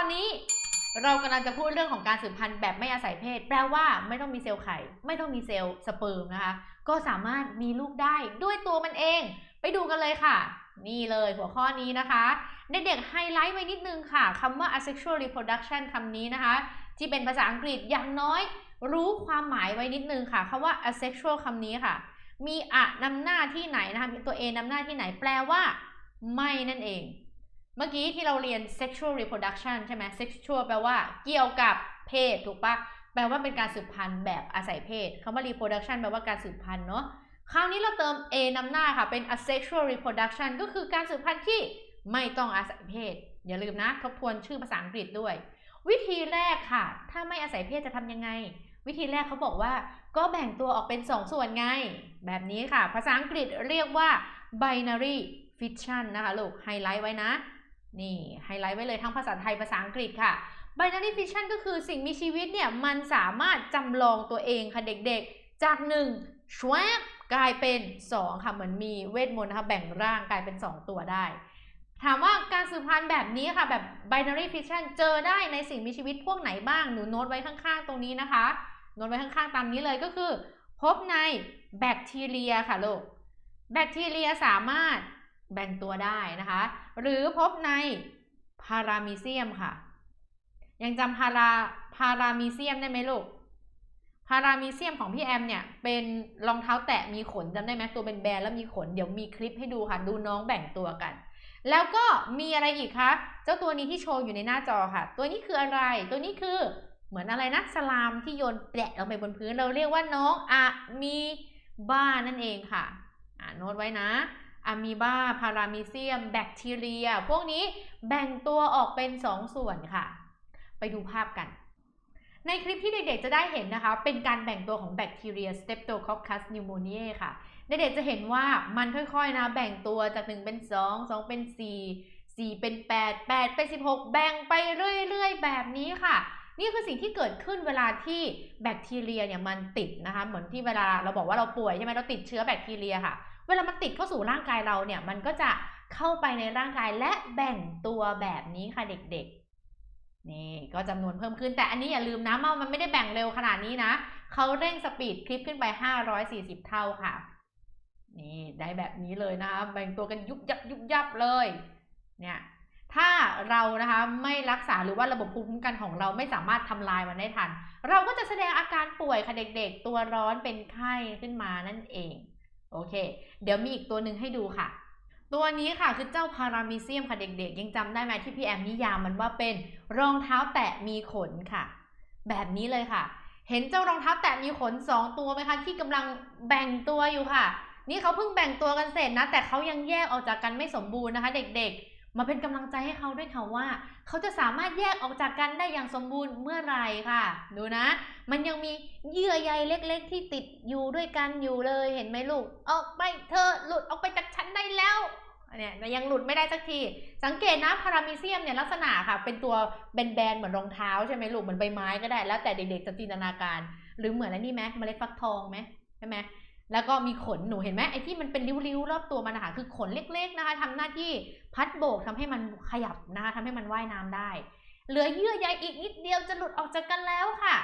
อนนี้เรากำลังจะพูดเรื่องของการสืบพันธุ์แบบไม่อาศัยเพศ แปลว่าไม่ต้องมีเซลล์ไข่ ไม่ต้องมีเซลล์สเปิร์มนะคะ ก็สามารถมีลูกได้ด้วยตัวมันเอง ไปดูกันเลยค่ะ นี่เลยหัวข้อนี้นะคะเด็กๆไฮไลท์ไว้นิดนึงค่ะคำว่า asexual reproduction คำนี้นะคะ ที่เป็นภาษาอังกฤษอย่างน้อย รู้ความหมายไว้นิดนึงค่ะคำว่า asexual คำนี้ค่ะ มีอะนำหน้าที่ไหนนะคะตัว A นำหน้าที่ไหน แปลว่า ไม่นั่นเอง เมื่อกี้ที่เราเรียน sexual reproduction ใช่ไหม sexual แปลว่าเกี่ยวกับเพศถูกปะแปลว่าเป็นการสืบพันธุ์แบบอาศัยเพศคำว่า reproduction แปลว่าการสืบพันธุ์เนาะคราวนี้เราเติม a นำหน้าค่ะ เป็น asexual reproduction ก็คือการสืบพันธุ์ที่ไม่ต้องอาศัยเพศ อย่าลืมนะ ทบทวนชื่อภาษาอังกฤษด้วย วิธีแรกค่ะ ถ้าไม่อาศัยเพศจะทำยังไง วิธีแรกเขาบอกว่า ก็แบ่งตัวออกเป็น 2ส่วนไง แบบนี้ค่ะ ภาษาอังกฤษเรียกว่า binary fission นะคะลูกไฮไลท์ไว้นะ นี่ไฮไลท์ไว้เลยทั้งภาษาไทยภาษาอังกฤษค่ะ binary fission ก็คือสิ่งมีชีวิตเนี่ย มันสามารถจำลองตัวเองค่ะเด็กๆ จาก1ชวบกลายเป็น 2 ค่ะเหมือนมีเวทมนต์นะคะแบ่งร่างกลายเป็น 2 ตัวได้ ถามว่าการสืบพันธุ์แบบนี้ค่ะ แบบ binary fission เจอได้ในสิ่งมีชีวิตพวกไหนบ้าง หนูโน้ตไว้ข้างๆ ตรงนี้นะคะ โน้ตไว้ข้างๆ ตามนี้เลยก็คือ พบในแบคทีเรียค่ะลูกแบคทีเรียสามารถ แบ่งตัวได้นะคะ หรือพบในพารามีเซียมค่ะ ยังจำพาราพารามีเซียมได้ไหมลูกพารามีเซียมของพี่แอมเนี่ยเป็นรองเท้าแตะมีขนจำได้ไหมตัวเป็นแบนแล้วมีขน เดี๋ยวมีคลิปให้ดูค่ะ ดูน้องแบ่งตัวกัน แล้วก็มีอะไรอีกคะเจ้าตัวนี้ที่โชว์อยู่ในหน้าจอค่ะ ตัวนี้คืออะไร ตัวนี้คือเหมือนอะไรนะสลามที่โยนแปะลงไปบนพื้นเราเรียกว่าน้องอะมีบ้านั่นเองค่ะ อ่านโน้ตไว้นะ อะมีบาพารามีเซียม แบคทีเรีย พวกนี้แบ่งตัวออกเป็น2ส่วนค่ะ ไปดูภาพกัน ในคลิปที่เด็กๆจะได้เห็นนะคะ เป็นการแบ่งตัวของแบคทีเรีย Streptococcus pneumoniae ค่ะ เด็กๆจะเห็นว่ามันค่อยๆนะ แบ่งตัวจาก 1 เป็น 2 2 เป็น 4 4 เป็น 8 8 เป็น 16 แบ่งไปเรื่อยๆ แบบนี้ค่ะนี่คือสิ่งที่เกิดขึ้นเวลาที่แบคทีเรียเนี่ยมันติดนะคะ เหมือนที่เวลาเราบอกว่าเราป่วยใช่ไหมเราติดเชื้อแบคทีเรียค่ะ เวลามันติดเข้าสู่ร่างกายเราเนี่ยมันก็จะเข้าไปในร่างกายและแบ่งตัวแบบนี้ค่ะเด็กๆ นี่ก็จำนวนเพิ่มขึ้นแต่อันนี้อย่าลืมนะว่ามันไม่ได้แบ่งเร็วขนาดนี้นะเขาเร่งสปีดคลิปขึ้นไป 540 เท่าค่ะ นี่ได้แบบนี้เลยนะคะแบ่งตัวกันยุบยับยุบยับเลยเนี่ยถ้าเรานะคะไม่รักษาหรือว่าระบบภูมิคุ้มกันของเราไม่สามารถทำลายมันได้ทัน เราก็จะแสดงอาการป่วยค่ะเด็กๆ ตัวร้อนเป็นไข้ขึ้นมานั่นเอง โอเค เดี๋ยวมีอีกตัวหนึ่งให้ดูค่ะ ตัวนี้ค่ะคือเจ้าพารามิเซียมค่ะเด็กๆ ยังจำได้ไหมที่พี่แอมนิยามมันว่าเป็นรองเท้าแตะมีขนค่ะ แบบนี้เลยค่ะ เห็นเจ้ารองเท้าแตะมีขนสองตัวไหมคะที่กำลังแบ่งตัวอยู่ค่ะ นี่เขาเพิ่งแบ่งตัวกันเสร็จนะ แต่เขายังแยกออกจากกันไม่สมบูรณ์นะคะ เด็กๆ มาเป็นกำลังใจให้เขาด้วยค่ะว่า เขาจะสามารถแยกออกจากกันได้อย่างสมบูรณ์เมื่อไหร่ค่ะ ดูนะ มันยังมีเยื่อใยเล็ก ๆ ที่ติดอยู่ด้วยกันอยู่เลยเห็นไหมลูก ออกไปเธอหลุดออกไปจากฉันได้แล้วเนี่ยยังหลุดไม่ได้สักที สังเกตนะพารามิเซียมเนี่ยลักษณะค่ะ เป็นตัวแบนๆเหมือนรองเท้าใช่ไหมลูกเหมือนใบไม้ก็ได้แล้วแต่เด็กๆจะจินตนาการ หรือเหมือนอันนี้ไหมเมล็ดฟักทองไหมใช่ไหม แล้วก็มีขนหนูเห็นไหมไอ้ที่มันเป็นริ้วๆรอบตัวมันนะคะคือขนเล็กๆนะคะทำหน้าที่พัดโบกทำให้มันขยับนะคะทำให้มันว่ายน้ำได้ เหลือเยื่อใยอีกนิดเดียวจะหลุดออกจากกันแล้วค่ะ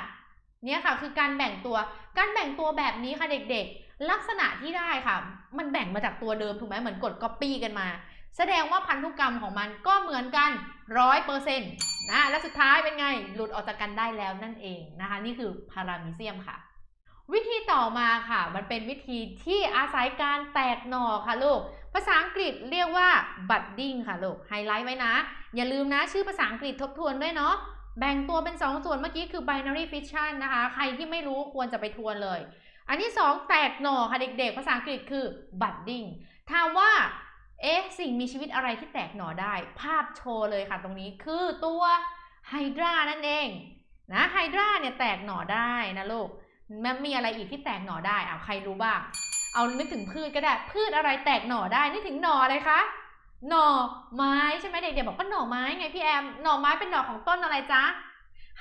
เนี่ยค่ะคือการแบ่งตัว การแบ่งตัวแบบนี้ค่ะเด็กๆ ลักษณะที่ได้ค่ะ มันแบ่งมาจากตัวเดิมถูกไหมเหมือนกดก๊อปปี้กันมา แสดงว่าพันธุกรรมของมันก็เหมือนกันร้อยเปอร์เซ็นต์นะและสุดท้ายเป็นไงหลุดออกจากกันได้แล้วนั่นเองนะคะ นี่คือพารามิเซียมค่ะ วิธีต่อมาค่ะ มันเป็นวิธีที่อาศัยการแตกหน่อค่ะลูก ภาษาอังกฤษเรียกว่า budding ค่ะลูก ไฮไลท์ไว้นะ อย่าลืมนะชื่อภาษาอังกฤษทบทวนด้วยเนาะ แบ่งตัวเป็น 2 ส่วนเมื่อกี้คือ binary fission นะคะ ใครที่ไม่รู้ควรจะไปทวนเลย อันที่ 2 แตกหน่อค่ะเด็กๆ ภาษาอังกฤษคือ budding ถามว่า เอ๊ะ สิ่งมีชีวิตอะไรที่แตกหน่อได้ ภาพโชว์เลยค่ะตรงนี้คือตัวไฮดรานั่นเองนะ ไฮดราเนี่ยแตกหน่อได้นะลูก มันมีอะไรอีกที่แตกหน่อได้เอาใครรู้บ้าง เอานึกถึงพืชก็ได้ พืชอะไรแตกหน่อได้ นึกถึงหน่ออะไรคะ หน่อไม้ใช่ไหมเด็กๆบอกก็หน่อไม้ไงพี่แอม หน่อไม้เป็นหน่อของต้นอะไรจ๊ะ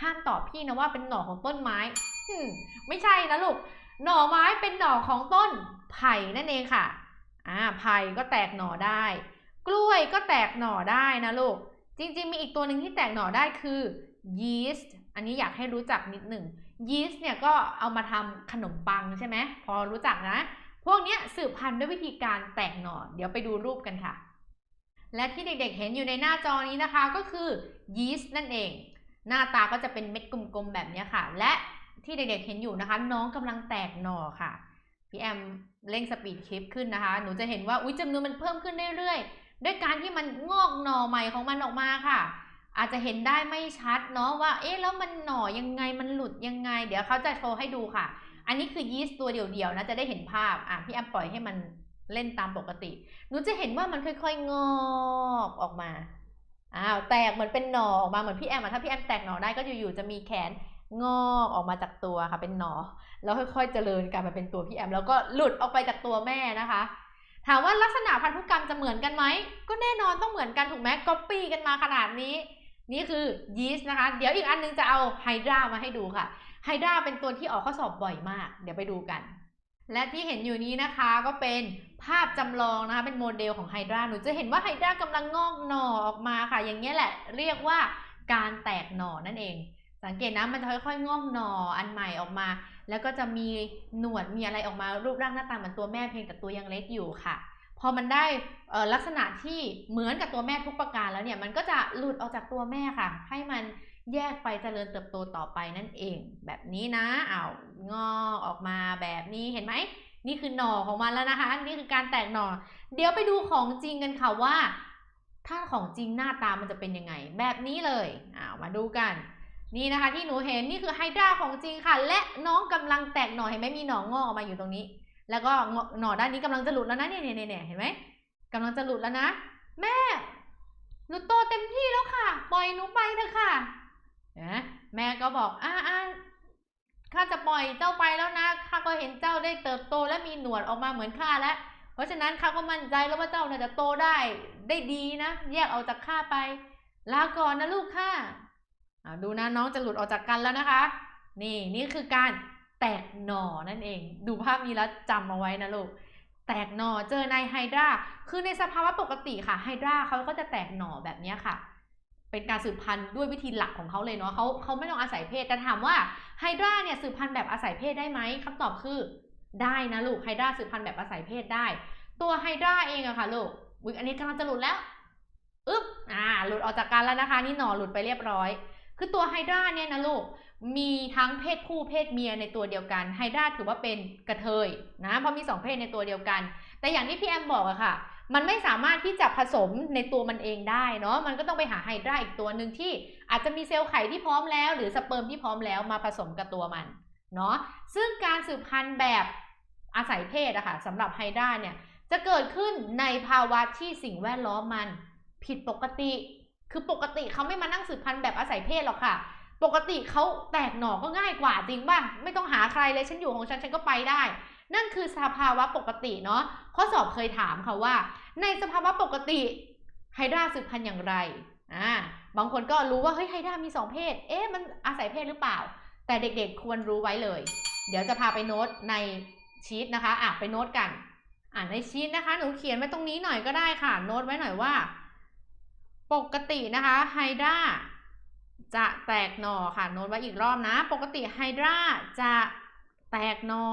ห้ามตอบพี่นะว่าเป็นหน่อของต้นไม้อืมไม่ใช่นะลูก หน่อไม้เป็นหน่อของต้นไผ่นั่นเองค่ะ อ่า ไผ่ก็แตกหน่อได้ กล้วยก็แตกหน่อได้นะลูก จริงๆ มีอีกตัวหนึ่งที่แตกหน่อได้คือ yeast อันนี้อยากให้รู้จักนิดหนึ่ง yeast เนี่ยก็เอามาทำขนมปังใช่ไหมพอรู้จักนะ พวกนี้สืบพันธุ์ด้วยวิธีการแตกหน่อ เดี๋ยวไปดูรูปกันค่ะ และที่เด็กๆเห็นอยู่ในหน้าจอนี้นะคะก็คือ yeast นั่นเอง หน้าตาก็จะเป็นเม็ดกลมๆแบบนี้ค่ะ และที่เด็กๆเห็นอยู่นะคะ น้องกำลังแตกหน่อค่ะพี่แอมเร่งสปีดคลิปขึ้นนะคะ หนูจะเห็นว่าอุ้ยจำนวนมันเพิ่มขึ้นเรื่อยๆ ด้วยการที่มันงอกหน่อใหม่ของมันออกมาค่ะ อาจจะเห็นได้ไม่ชัดเนาะว่า เอ๊ะแล้วมันหน่อยังไงมันหลุดยังไง เดี๋ยวเขาจะโชว์ให้ดูค่ะ อันนี้คือยีสต์ตัวเดียวๆนะจะได้เห็นภาพอะพี่แอมปล่อยให้มันเล่นตามปกติ หนูจะเห็นว่ามันค่อยๆงอกออกมา อ้าว แตกเหมือนเป็นหน่อออกมาเหมือนพี่แอมอะถ้าพี่แอมแตกหน่อได้ก็อยู่ๆจะมีแขนงอกออกมาจากตัวค่ะ เป็นหน่อแล้วค่อยๆเจริญกลายมาเป็นตัวพี่แอม แล้วก็หลุดออกไปจากตัวแม่นะคะ ถามว่าลักษณะพันธุกรรมจะเหมือนกันไหม ก็แน่นอนต้องเหมือนกันถูกไหมก๊อปปี้กันมาขนาดนี้ นี่คือยีสต์นะคะ เดี๋ยวอีกอันนึงจะเอาไฮดรามาให้ดูค่ะ ไฮดราเป็นตัวที่ออกข้อสอบบ่อยมาก เดี๋ยวไปดูกัน และที่เห็นอยู่นี้นะคะก็เป็นภาพจำลองนะคะ เป็นโมเดลของไฮดราหนูจะเห็นว่าไฮดรากำลังงอกหน่อออกมาค่ะ อย่างนี้แหละ เรียกว่าการแตกหน่อนั่นเอง สังเกตนะมันจะค่อยๆ งอกหน่ออันใหม่ออกมา แล้วก็จะมีหนวดมีอะไรออกมารูปร่างหน้าตาเหมือนตัวแม่เพียงแต่ตัวยังเล็กอยู่ค่ะ อมันได้ลักษณะที่เหมือนกับตัวแม่ทุกประการแล้วเนี่ยมันก็จะหลุดออกจากตัวแม่ค่ะ ให้มันแยกไปเจริญเติบโตต่อไปนั่นเอง แบบนี้นะอ้าวงอกออกมาแบบนี้เห็นไหมนี่คือหน่อของมันแล้วนะคะ นี่คือการแตกหน่อ เดี๋ยวไปดูของจริงกันค่ะว่า ถ้าของจริงหน้าตามันจะเป็นยังไง แบบนี้เลยอ้าวมาดูกัน นี่นะคะ ที่หนูเห็นนี่คือไฮดราของจริงค่ะ และน้องกำลังแตกหน่อเห็นไหมมีหน่องอกออกมาอยู่ตรงนี้ แล้วก็หน่อด้านนี้กำลังจะหลุดแล้วนะเนี่ยเนี่ยเนี่ยเห็นไหมกำลังจะหลุดแล้วนะ แม่หนูโตเต็มที่แล้วค่ะ ปล่อยหนูไปเถอะค่ะนะแม่ก็บอกอ่าอ่าข้าจะปล่อยเจ้าไปแล้วนะข้าก็เห็นเจ้าได้เติบโตและมีหนวดออกมาเหมือนข้าแล้ว เพราะฉะนั้นข้าก็มั่นใจแล้วว่าเจ้าเนี่ยจะโตได้ได้ดีนะ แยกออกจากข้าไป ลาก่อนนะลูกข้าดูนะน้องจะหลุดออกจากกันแล้วนะคะ นี่นี่คือการ แตกหน่อนั่นเอง ดูภาพนี้แล้วจำเอาไว้นะลูกแตกหน่อเจอในไฮดราคือในสภาวะปกติค่ะไฮดราเขาก็จะแตกหน่อแบบนี้ค่ะ เป็นการสืบพันธุ์ด้วยวิธีหลักของเขาเลยเนาะเขาเขาไม่ต้องอาศัยเพศแต่ถามว่าไฮดราเนี่ยสืบพันธุ์แบบอาศัยเพศได้ไหมคำตอบคือได้นะลูกไฮดราสืบพันธุ์แบบอาศัยเพศได้ ตัวไฮดราเองอะค่ะลูกอุ๊ยอันนี้กำลังจะหลุดแล้วอึ๊บอ่าหลุดออกจากกันแล้วนะคะ นี่หน่อหลุดไปเรียบร้อย คือตัวไฮดราเนี่ยนะลูก มีทั้งเพศผู้เพศเมียในตัวเดียวกัน ไฮดราถือว่าเป็นกระเทยนะเพราะมีสองเพศในตัวเดียวกัน แต่อย่างที่พี่แอมบอกอะค่ะ มันไม่สามารถที่จะผสมในตัวมันเองได้เนาะมันก็ต้องไปหาไฮดราอีกตัวหนึ่งที่อาจจะมีเซลล์ไข่ที่พร้อมแล้ว หรือสเปิร์มที่พร้อมแล้วมาผสมกับตัวมันเนาะซึ่งการสืบพันธุ์แบบอาศัยเพศอะค่ะสำหรับไฮดราเนี่ยจะเกิดขึ้นในภาวะที่สิ่งแวดล้อมมัน ผิดปกติ คือปกติเขาไม่มานั่งสืบพันธุ์แบบอาศัยเพศหรอกค่ะ ปกติเขาแตกหน่อก็ง่ายกว่าจริงป่ะไม่ต้องหาใครเลยฉันอยู่ของฉันฉันก็ไปได้ นั่นคือสภาวะปกติเนาะข้อสอบเคยถามค่ะว่า ในสภาวะปกติไฮดราสืบพันธุ์อย่างไรอ่าบางคนก็รู้ว่าเฮ้ยไฮดรามีสองเพศ เอ๊ะมันอาศัยเพศหรือเปล่า แต่เด็กๆควรรู้ไว้เลย เดี๋ยวจะพาไปโน้ตในชีตนะคะอะไปโน้ตกันอ่านในชีตนะคะ หนูเขียนไว้ตรงนี้หน่อยก็ได้ค่ะ โน้ตไว้หน่อยว่า ปกตินะคะไฮดรา จะแตกหน่อค่ะ โน้ตไว้อีกรอบนะ ปกติไฮดราจะแตกหนอ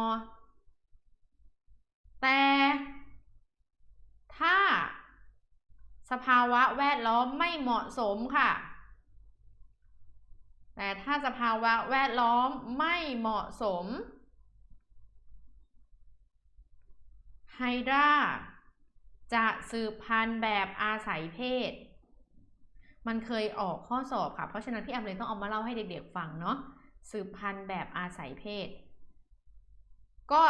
แต่ถ้าสภาวะแวดล้อมไม่เหมาะสมค่ะ แต่ถ้าสภาวะแวดล้อมไม่เหมาะสม ไฮดราจะสืบพันธุ์แบบอาศัยเพศ มันเคยออกข้อสอบค่ะ เพราะฉะนั้นพี่แอมเลยต้องเอามาเล่าให้เด็กๆฟังเนาะสืบพันธุ์แบบอาศัยเพศ ก็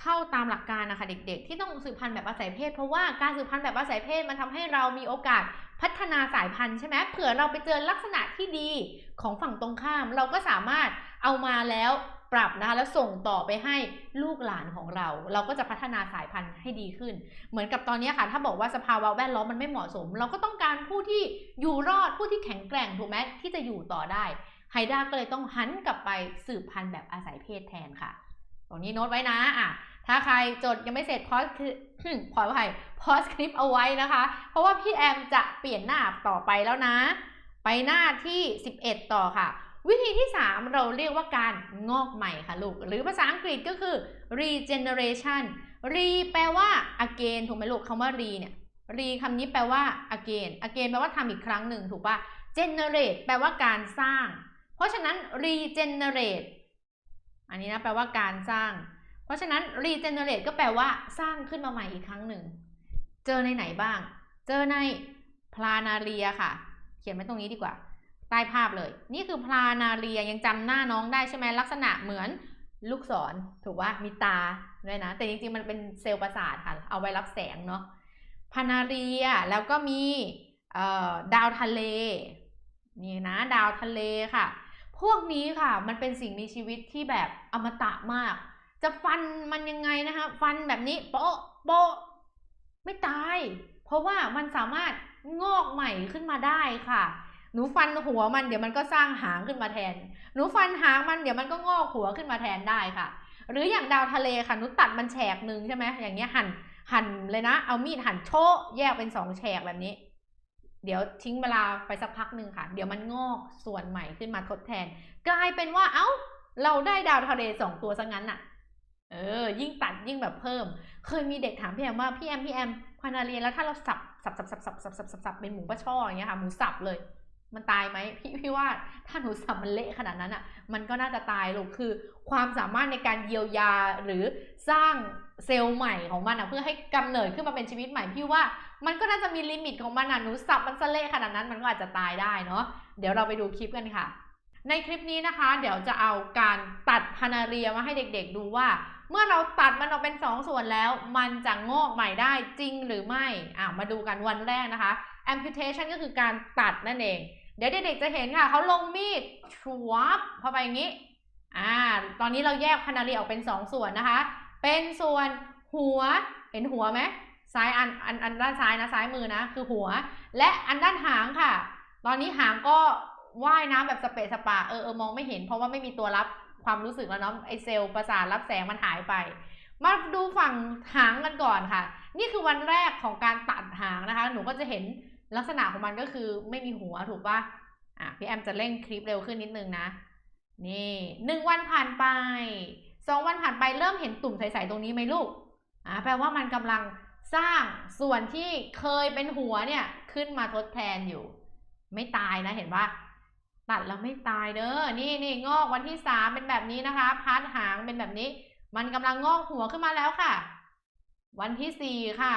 เข้าตามหลักการนะคะเด็กๆ ที่ต้องสืบพันธุ์แบบอาศัยเพศ เพราะว่าการสืบพันธุ์แบบอาศัยเพศมันทำให้เรามีโอกาสพัฒนาสายพันธุ์ใช่ไหมเผื่อเราไปเจอลักษณะที่ดีของฝั่งตรงข้าม เราก็สามารถเอามาแล้ว ปรับนะคะแล้วส่งต่อไปให้ลูกหลานของเรา เราก็จะพัฒนาสายพันธุ์ให้ดีขึ้น เหมือนกับตอนนี้ค่ะ ถ้าบอกว่าสภาวะแวดล้อมมันไม่เหมาะสม เราก็ต้องการผู้ที่อยู่รอดผู้ที่แข็งแกร่งถูกไหมที่จะอยู่ต่อได้ไฮดราก็เลยต้องหันกลับไปสืบพันธุ์แบบอาศัยเพศแทนค่ะ ตรงนี้โน้ตไว้นะอะถ้าใครจดยังไม่เสร็จพอสขออภัยพอสคลิปเอาไว้นะคะ เพราะว่าพี่แอมจะเปลี่ยนหน้าต่อไปแล้วนะ ไปหน้าที่ 11 ต่อค่ะ วิธีที่ 3 เราเรียกว่าการงอกใหม่ค่ะลูก หรือภาษาอังกฤษก็คือ regeneration re แปลว่า again ถูกไหมลูกคำว่า re เนี่ย re คำนี้แปลว่า again again แปลว่าทำอีกครั้งหนึ่งถูกป่ะ generate แปลว่าการสร้าง เพราะฉะนั้น regenerate อันนี้นะแปลว่าการสร้าง เพราะฉะนั้น regenerate ก็แปลว่าสร้างขึ้นมาใหม่อีกครั้งหนึ่ง เจอในไหนบ้าง เจอในพลานาเรียค่ะ เขียนไว้ตรงนี้ดีกว่า ใต้ภาพเลย นี่คือพลานาเรียยังจำหน้าน้องได้ใช่ไหมลักษณะเหมือนลูกศรถูกว่ามีตาด้วยนะ แต่จริงๆ มันเป็นเซลล์ประสาทค่ะ เอาไว้รับแสงเนาะพานาเรียแล้วก็มีดาวทะเลนี่นะดาวทะเลค่ะ พวกนี้ค่ะมันเป็นสิ่งมีชีวิตที่แบบอมตะมาก จะฟันมันยังไงนะคะฟันแบบนี้โป๊ะโป๊ะไม่ตาย เพราะว่ามันสามารถงอกใหม่ขึ้นมาได้ค่ะ หนูฟันหัวมันเดี๋ยวมันก็สร้างหางขึ้นมาแทน หนูฟันหางมันเดี๋ยวมันก็งอกหัวขึ้นมาแทนได้ค่ะ หรืออย่างดาวทะเลค่ะหนูตัดมันแฉกหนึ่งใช่ไหมอย่างเงี้ยหั่นหั่นเลยนะ เอามีดหั่นโชะแยกเป็นสองแฉกแบบนี้ เดี๋ยวทิ้งเวลาไปสักพักหนึ่งค่ะ เดี๋ยวมันงอกส่วนใหม่ขึ้นมาทดแทน กลายเป็นว่าเอ้า เราได้ดาวทะเลสองตัวซะงั้นน่ะ เออ ยิ่งตัดยิ่งแบบเพิ่ม เคยมีเด็กถามพี่แอมว่าพี่แอมพี่แอมพานาเรียนแล้วถ้าเราสับสับสับสับสับสับสับสับสับเป็นหมูปลาช่ออย่างเงี้ยค่ะหมูสับเลย มันตายไหมพี่พี่ว่าถ้าหนูสับมันเละขนาดนั้นอะ มันก็น่าจะตายลูกคือ ความสามารถในการเยียวยาหรือสร้างเซลล์ใหม่ของมันอะ เพื่อให้กำเนิดขึ้นมาเป็นชีวิตใหม่พี่ว่า มันก็น่าจะมีลิมิตของมันอะหนูสับมันซะเละขนาดนั้นมันก็อาจจะตายได้เนาะเดี๋ยวเราไปดูคลิปกันค่ะ ในคลิปนี้นะคะ เดี๋ยวจะเอาการตัดพานาเรียมาให้เด็ก ๆ ดูว่า เมื่อเราตัดมันออกเป็นสองส่วนแล้ว มันจะงอกใหม่ได้จริงหรือไม่อะมาดูกันวันแรกนะคะ amputation ก็คือการตัดนั่นเอง เดี๋ยวเด็กๆจะเห็นค่ะเขาลงมีดชวบเข้าไปอย่างนี้ อ่า ตอนนี้เราแยกพานาเรียออกเป็นสองส่วนนะคะ เป็นส่วนหัว เห็นหัวไหมซ้ายอันอันอันด้านซ้ายนะซ้ายมือนะ คือหัว และอันด้านหางค่ะ ตอนนี้หางก็ว่ายน้ำแบบสเปซสปาเออเออมองไม่เห็น เพราะว่าไม่มีตัวรับความรู้สึกแล้วเนาะไอเซลล์ประสาทรับแสงมันหายไป มาดูฝั่งหางกันก่อนค่ะ นี่คือวันแรกของการตัดหางนะคะ หนูก็จะเห็น ลักษณะของมันก็คือไม่มีหัวถูกปะอะพี่แอมจะเร่งคลิปเร็วขึ้นนิดนึงนะ นี่หนึ่งวันผ่านไปสองวันผ่านไปเริ่มเห็นตุ่มใสๆตรงนี้ไหมลูกอ่าแปลว่ามันกำลังสร้างส่วนที่เคยเป็นหัวเนี่ยขึ้นมาทดแทนอยู่ ไม่ตายนะเห็นปะตัดแล้วไม่ตายเด้อ นี่นี่งอกวันที่สามเป็นแบบนี้นะคะ พาดหางเป็นแบบนี้ มันกำลังงอกหัวขึ้นมาแล้วค่ะ วันที่สี่ค่ะ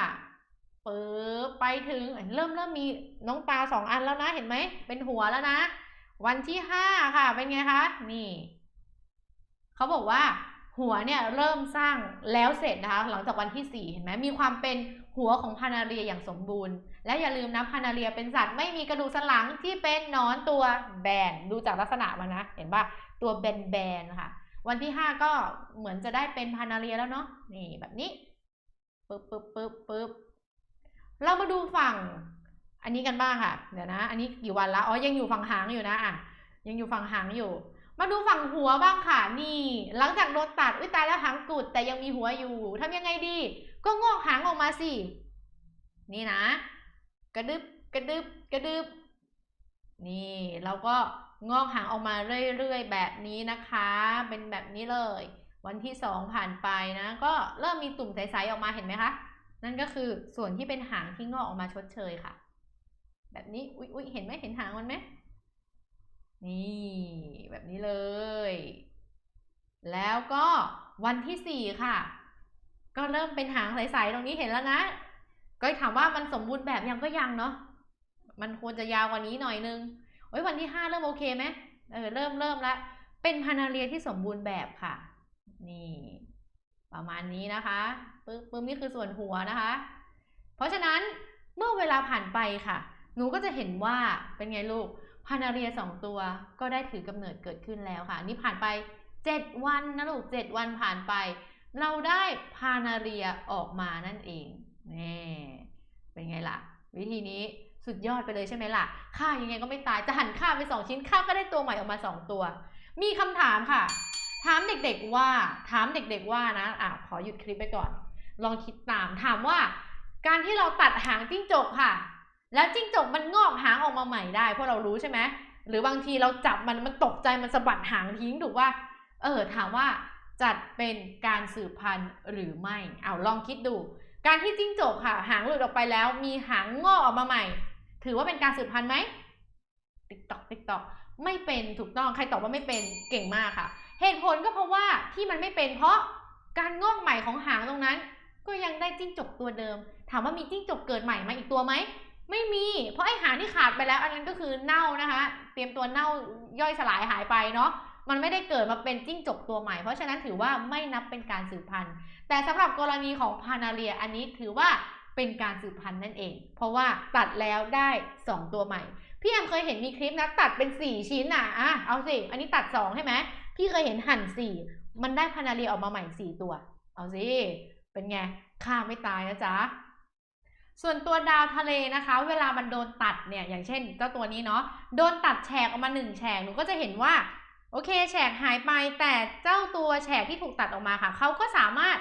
ปึ๊บไปถึงเริ่มเริ่มมีน้องตาสองอันแล้วนะเห็นไหม เป็นหัวแล้วนะ วันที่ห้าค่ะเป็นไงคะ นี่เขาบอกว่า หัวเนี่ยเริ่มสร้างแล้วเสร็จนะคะหลังจากวันที่สี่เห็นไหมมีความเป็นหัวของพานาเรียอย่างสมบูรณ์ และอย่าลืมนะพานาเรียเป็นสัตว์ไม่มีกระดูกสันหลังที่เป็นนอนตัวแบนดูจากลักษณะมันนะ เห็นปะตัวแบนๆค่ะ วันที่ห้าก็เหมือนจะได้เป็นพานาเรียแล้วเนาะนี่แบบนี้ปึ๊บปึ๊บปึ๊บปึ๊บ เรามาดูฝั่ง อันนี้กันบ้างค่ะ เดี๋ยวนะ อันนี้กี่วันละอ๋อ ยังอยู่ฝั่งหางอยู่นะอะยังอยู่ฝั่งหางอยู่ มาดูฝั่งหัวบ้างค่ะ นี่ หลังจากโดนตัด อุ้ยตายแล้วหางกุด แต่ยังมีหัวอยู่ทำยังไงดี ก็งอกหางออกมาสิ นี่นะ กระดึบ กระดึบ กระดึบ นี่เราก็งอกหางออกมาเรื่อยๆ แบบนี้นะคะ เป็นแบบนี้เลย วันที่สองผ่านไปนะ ก็เริ่มมีตุ่มใสๆออกมาเห็นไหมคะ นั่นก็คือส่วนที่เป็นหางที่งอกออกมาชดเชยค่ะ แบบนี้อุ๊ยอุ๊ยเห็นไหมเห็นหางมันไหมนี่แบบนี้เลย แล้วก็วันที่สี่ค่ะ ก็เริ่มเป็นหางใสๆตรงนี้เห็นแล้วนะ ก็ถามว่ามันสมบูรณ์แบบยังก็ยังเนาะมันควรจะยาวกว่านี้หน่อยนึงโอ้ยวันที่ห้าเริ่มโอเคไหมเออเริ่มเริ่มแล้วเป็นพานาเรียที่สมบูรณ์แบบค่ะ นี่ ประมาณนี้นะคะปึ๊บปึ๊บนี่คือส่วนหัวนะคะ เพราะฉะนั้นเมื่อเวลาผ่านไปค่ะ หนูก็จะเห็นว่าเป็นไงลูกพานาเรียสองตัวก็ได้ถือกำเนิดเกิดขึ้นแล้วค่ะ นี่ผ่านไปเจ็ดวันนะลูกเจ็ดวันผ่านไป เราได้พานาเรียออกมานั่นเองนี่เป็นไงล่ะ วิธีนี้สุดยอดไปเลยใช่ไหมล่ะฆ่ายังไงก็ไม่ตายจะหั่นฆ่าไปสองชิ้นฆ่าก็ได้ตัวใหม่ออกมาสองตัว มีคำถามค่ะ ถามเด็กๆว่า ถามเด็กๆว่านะอะขอหยุดคลิปไปก่อน ลองคิดตาม ถามว่า การที่เราตัดหางจิ้งจกค่ะ แล้วจิ้งจกมันงอกหางออกมาใหม่ได้พวกเรารู้ใช่ไหมหรือบางทีเราจับมันมันตกใจมันสะบัดหางทิ้งถูกว่า เออ ถามว่าจัดเป็นการสืบพันธุ์หรือไม่ เอาลองคิดดู การที่จิ้งจกค่ะ หางหลุดออกไปแล้ว มีหางงอกออกมาใหม่ ถือว่าเป็นการสืบพันธุ์ไหมติ๊กตอกติ๊กตอกไม่เป็นถูกต้องใครตอบว่าไม่เป็นเก่งมากค่ะ เหตุผลก็เพราะว่าที่มันไม่เป็นเพราะการงอกใหม่ของหางตรงนั้น ก็ยังได้จิ้งจกตัวเดิม ถามว่ามีจิ้งจกเกิดใหม่มาอีกตัวไหมไม่มี เพราะไอหางที่ขาดไปแล้ว อันนั้นก็คือเน่านะคะ เตรียมตัวเน่าย่อยสลายหายไปเนาะมันไม่ได้เกิดมาเป็นจิ้งจกตัวใหม่ เพราะฉะนั้นถือว่าไม่นับเป็นการสืบพันธุ์ แต่สำหรับกรณีของพานาเลียอันนี้ถือว่าเป็นการสืบพันธุ์นั่นเอง เพราะว่าตัดแล้วได้ 2 ตัวใหม่ พี่แอมเคยเห็นมีคลิปนะตัดเป็น 4 ชิ้นอะอะเอาสิ อันนี้ตัด 2 ใช่ไหม พี่เคยเห็นหั่น4มันได้พานาเลียออกมาใหม่4ตัว เอาสิ เป็นไงฆ่าไม่ตายนะจ๊ะ ส่วนตัวดาวทะเลนะคะ เวลามันโดนตัดเนี่ย อย่างเช่นเจ้าตัวนี้เนาะ โดนตัดแฉกออกมาหนึ่งแฉก หนูก็จะเห็นว่า โอเค แฉกหายไป แต่เจ้าตัวแฉกที่ถูกตัดออกมาค่ะ เขาก็สามารถ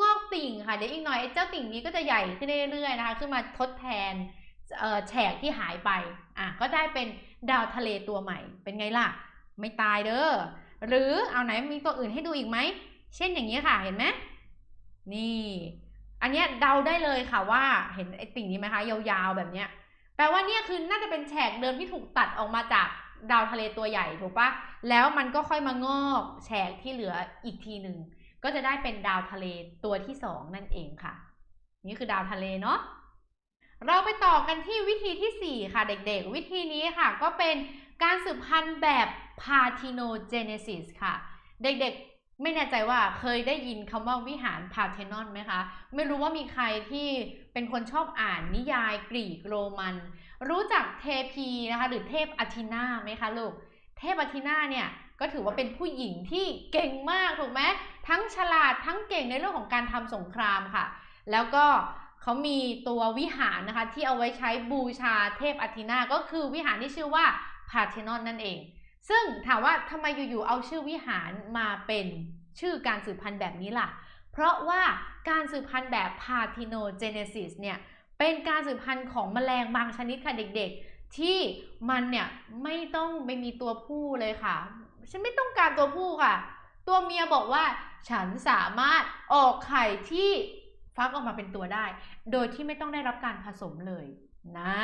งอกติ่งค่ะ เดี๋ยวอีกหน่อยเจ้าติ่งนี้ก็จะใหญ่ขึ้นเรื่อยๆนะคะ ขึ้นมาทดแทนแฉกที่หายไป อะ ก็ได้เป็นดาวทะเลตัวใหม่ เป็นไงล่ะ ไม่ตายเด้อ หรือเอาไหนมีตัวอื่นให้ดูอีกไหม เช่นอย่างนี้ค่ะเห็นไหมนี่ อันเนี้ยเดาได้เลยค่ะว่าเห็นไอ้ติ่งนี้ไหมคะยาวๆแบบเนี้ย แปลว่าเนี่ยคือน่าจะเป็นแฉกเดิมที่ถูกตัดออกมาจากดาวทะเลตัวใหญ่ถูกปะแล้วมันก็ค่อยมางอกแฉกที่เหลืออีกทีหนึ่งก็จะได้เป็นดาวทะเลตัวที่สองนั่นเองค่ะ นี่คือดาวทะเลเนาะเราไปต่อกันที่วิธีที่ 4 ค่ะเด็กๆ วิธีนี้ค่ะก็เป็นการสืบพันธุ์แบบ parthenogenesis ค่ะ เด็กๆไม่แน่ใจว่าเคยได้ยินคำว่าวิหารพาเทนอนไหมคะ ไม่รู้ว่ามีใครที่เป็นคนชอบอ่านนิยายกรีกโรมัน รู้จักเทพีนะคะหรือเทพอาทินาไหมคะลูก เทพอาทินาเนี่ยก็ถือว่าเป็นผู้หญิงที่เก่งมากถูกไหมทั้งฉลาดทั้งเก่งในเรื่องของการทำสงครามค่ะ แล้วก็เขามีตัววิหารนะคะที่เอาไว้ใช้บูชาเทพอาทินาก็คือวิหารที่ชื่อว่าพาเทนอนนั่นเอง ซึ่งถามว่าทำไมอยู่ๆเอาชื่อวิหารมาเป็นชื่อการสืบพันธุ์แบบนี้ล่ะ เพราะว่าการสืบพันธุ์แบบ parthenogenesis เนี่ยเป็นการสืบพันธุ์ของแมลงบางชนิดค่ะเด็กๆ ที่มันเนี่ยไม่ต้องไม่มีตัวผู้เลยค่ะ ฉันไม่ต้องการตัวผู้ค่ะ ตัวเมียบอกว่าฉันสามารถออกไข่ที่ฟักออกมาเป็นตัวได้ โดยที่ไม่ต้องได้รับการผสมเลยนะ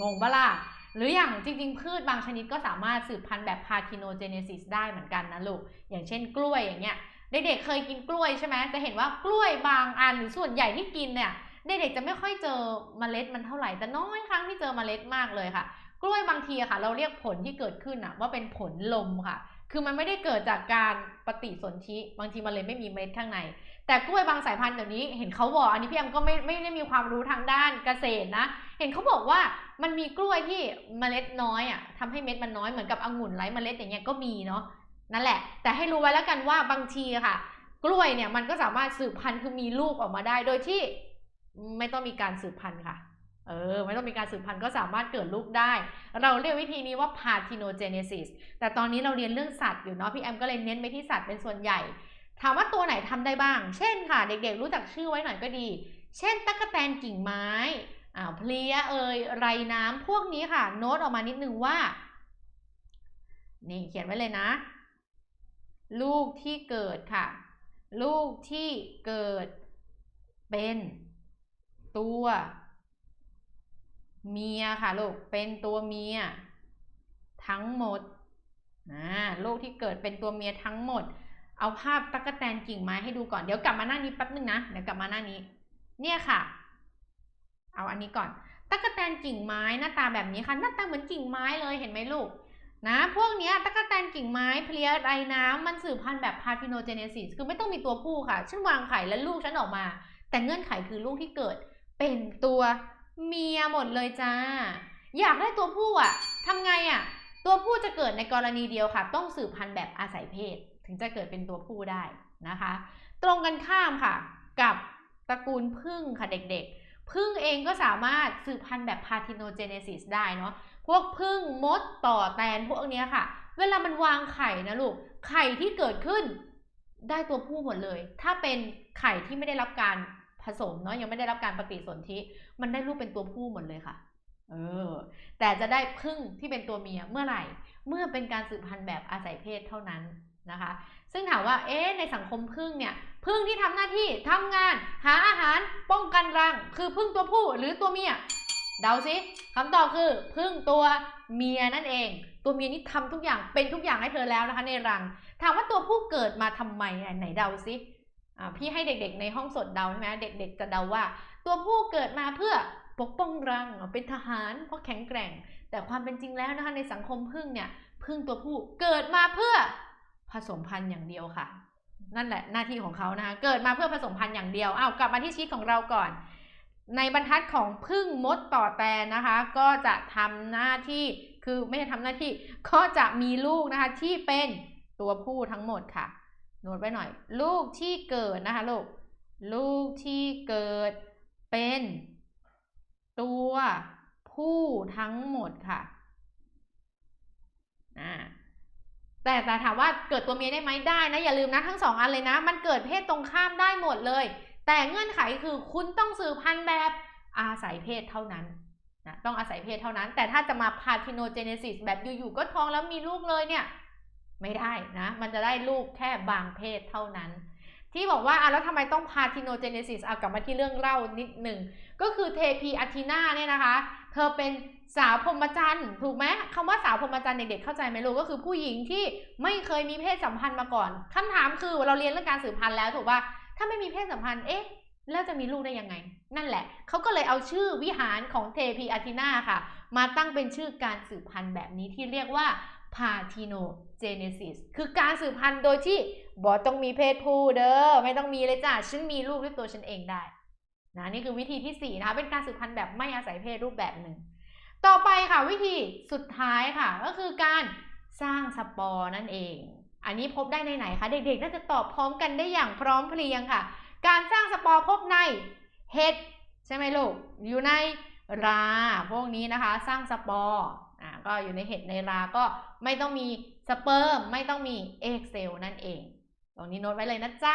งงปะล่ะ หรืออย่างจริง ๆ พืชบางชนิดก็สามารถสืบพันธุ์แบบ parthenogenesis ได้เหมือนกันนะลูก อย่างเช่นกล้วยอย่างเงี้ยเด็กๆเคยกินกล้วยใช่ไหมจะเห็นว่ากล้วยบางอันหรือส่วนใหญ่ที่กินเนี่ยเด็กๆจะไม่ค่อยเจอเมล็ดมันเท่าไหร่แต่น้อยครั้งที่เจอเมล็ดมากเลยค่ะ กล้วยบางทีอะค่ะ เราเรียกผลที่เกิดขึ้นอะว่าเป็นผลลมค่ะ คือมันไม่ได้เกิดจากการปฏิสนธิบางทีมันเลยไม่มีเมล็ดข้างใน แต่กล้วยบางสายพันธุ์เดี๋ยวนี้เห็นเขาบอกอันนี้พี่แอมก็ไม่ไม่ได้มีความรู้ทางด้านเกษตรนะ เห็นเขาบอกว่า มันมีกล้วยที่เมล็ดน้อยอะทำให้เม็ดมันน้อยเหมือนกับองุ่นไร้เมล็ดอย่างเงี้ยก็มีเนาะนั่นแหละ แต่ให้รู้ไว้แล้วกันว่าบางทีค่ะ กล้วยเนี่ยมันก็สามารถสืบพันธุ์คือมีลูกออกมาได้ โดยที่ไม่ต้องมีการสืบพันธุ์ค่ะเออไม่ต้องมีการสืบพันธุ์ก็สามารถเกิดลูกได้ เราเรียกวิธีนี้ว่า parthenogenesis แต่ตอนนี้เราเรียนเรื่องสัตว์อยู่เนาะพี่แอมก็เลยเน้นไปที่สัตว์เป็นส่วนใหญ่ ถามว่าตัวไหนทำได้บ้าง เช่นค่ะ เด็กๆ รู้จักชื่อไว้หน่อยก็ดี เช่นตั๊กแตนกิ่งไม้ อ่าเพลียเอ่ยไรน้ำพวกนี้ค่ะ โน้ตออกมานิดนึงว่า นี่เขียนไว้เลยนะ ลูกที่เกิดค่ะ ลูกที่เกิดเป็นตัว เมียค่ะลูกเป็นตัวเมีย ทั้งหมดอ่าลูกที่เกิดเป็นตัวเมียทั้งหมด เอาภาพตั๊กแตนกิ่งไม้ให้ดูก่อนเดี๋ยวกลับมาหน้านี้แป๊บนึงนะเดี๋ยวกลับมาหน้านี้ เนี่ยค่ะ เอาอันนี้ก่อนตั๊กแตนกิ่งไม้หน้าตาแบบนี้ค่ะ หน้าตาเหมือนกิ่งไม้เลยเห็นไหมลูกนะพวกเนี้ยตั๊กแตนกิ่งไม้เพลียไรน้ำมันสืบพันธุ์แบบ parthenogenesis คือไม่ต้องมีตัวผู้ค่ะ ฉันวางไข่และลูกฉันออกมา แต่เงื่อนไขคือลูกที่เกิด เป็นตัวเมียหมดเลยจ้า อยากได้ตัวผู้อะทำไงอะ ตัวผู้จะเกิดในกรณีเดียวค่ะ ต้องสืบพันธุ์แบบอาศัยเพศ ถึงจะเกิดเป็นตัวผู้ได้นะคะ ตรงกันข้ามค่ะ กับตระกูลผึ้งค่ะเด็กๆ ผึ้งเองก็สามารถสืบพันธุ์แบบ parthenogenesis ได้เนาะ พวกผึ้งมดต่อแตนพวกนี้ค่ะ เวลามันวางไข่นะลูก ไข่ที่เกิดขึ้นได้ตัวผู้หมดเลย ถ้าเป็นไข่ที่ไม่ได้รับการผสมเนาะยังไม่ได้รับการปฏิสนธิ มันได้ลูกเป็นตัวผู้หมดเลยค่ะ เออ แต่จะได้พึ่งที่เป็นตัวเมียเมื่อไหร่ เมื่อเป็นการสืบพันธุ์แบบอาศัยเพศเท่านั้นนะคะ ซึ่งถามว่าเอ๊ะในสังคมพึ่งเนี่ยพึ่งที่ทำหน้าที่ทำงาน หาอาหารป้องกันรัง คือพึ่งตัวผู้หรือตัวเมียเดาสิคำตอบคือพึ่งตัวเมียนั่นเอง ตัวเมียนี่ทำทุกอย่างเป็นทุกอย่างให้เธอแล้วนะคะในรัง ถามว่าตัวผู้เกิดมาทำไมอะไหนเดาสิพี่ให้เด็กๆในห้องสดเดาใช่ไหมเด็ก ๆ จะเดาว่า ตัวผู้เกิดมาเพื่อปกป้องรังเป็นทหารเพราะแข็งแกร่ง แต่ความเป็นจริงแล้วนะคะในสังคมพึ่งเนี่ยพึ่งตัวผู้เกิดมาเพื่อ ผสมพันธุ์อย่างเดียวค่ะ นั่นแหละหน้าที่ของเขานะคะเกิดมาเพื่อผสมพันธุ์อย่างเดียวอ้าวกลับมาที่ชีตของเราก่อน ในบรรทัดของพึ่งมดต่อแตนนะคะ ก็จะทำหน้าที่คือไม่ใช่ทำหน้าที่ก็จะมีลูกนะคะที่เป็นตัวผู้ทั้งหมดค่ะโน้ตไว้หน่อย ลูกที่เกิดนะคะลูกลูกที่เกิดเป็นตัวผู้ทั้งหมดค่ะอ่า แต่แต่ถามว่าเกิดตัวเมียได้ไหมได้นะ อย่าลืมนะทั้งสองอันเลยนะ มันเกิดเพศตรงข้ามได้หมดเลย แต่เงื่อนไขคือคุณต้องสืบพันธุ์แบบอาศัยเพศเท่านั้นนะต้องอาศัยเพศเท่านั้น แต่ถ้าจะมาพาทิโนเจเนซิสแบบอยู่ๆก็ท้องแล้วมีลูกเลยเนี่ย ไม่ได้นะ มันจะได้ลูกแค่บางเพศเท่านั้นที่บอกว่าอะแล้วทำไมต้องพาทิโนเจเนซิสเอากลับมาที่เรื่องเล่านิดหนึ่ง ก็คือเทพีอาทีนาเนี่ยนะคะ เธอเป็น สาวพรหมจรรย์ถูกไหมคำว่าสาวพรหมจรรย์เด็กๆเข้าใจไหมลูกก็คือผู้หญิงที่ไม่เคยมีเพศสัมพันธ์มาก่อนคำถามคือเราเรียนเรื่องการสืบพันธุ์แล้วถูกป่ะถ้าไม่มีเพศสัมพันธ์เอ๊ะแล้วจะมีลูกได้ยังไง นั่นแหละ เขาก็เลยเอาชื่อวิหารของเทพีอาทินาค่ะ มาตั้งเป็นชื่อการสืบพันธุ์แบบนี้ที่เรียกว่า parthenogenesis คือการสืบพันธุ์โดยที่บอต้องมีเพศผู้เด้อไม่ต้องมีเลยจ้ะฉันมีลูกด้วยตัวฉันเองได้นะนี่คือวิธีที่4นะคะเป็นการสืบพันธุ์แบบไม่อาศัยเพศรูปแบบหนึ่ง ต่อไปค่ะวิธีสุดท้ายค่ะ ก็คือการสร้างสปอร์นั่นเอง อันนี้พบได้ในไหนคะ เด็กๆ น่าจะตอบพร้อมกันได้อย่างพร้อมเพรียงค่ะ การสร้างสปอร์พบในเห็ดใช่ไหมลูกอยู่ในราพวกนี้นะคะ สร้างสปอร์อ่าก็อยู่ในเห็ดในราก็ไม่ต้องมีสเปิร์มไม่ต้องมีเอ็กเซลนั่นเอง ตรงนี้โน้ตไว้เลยนะจ๊ะ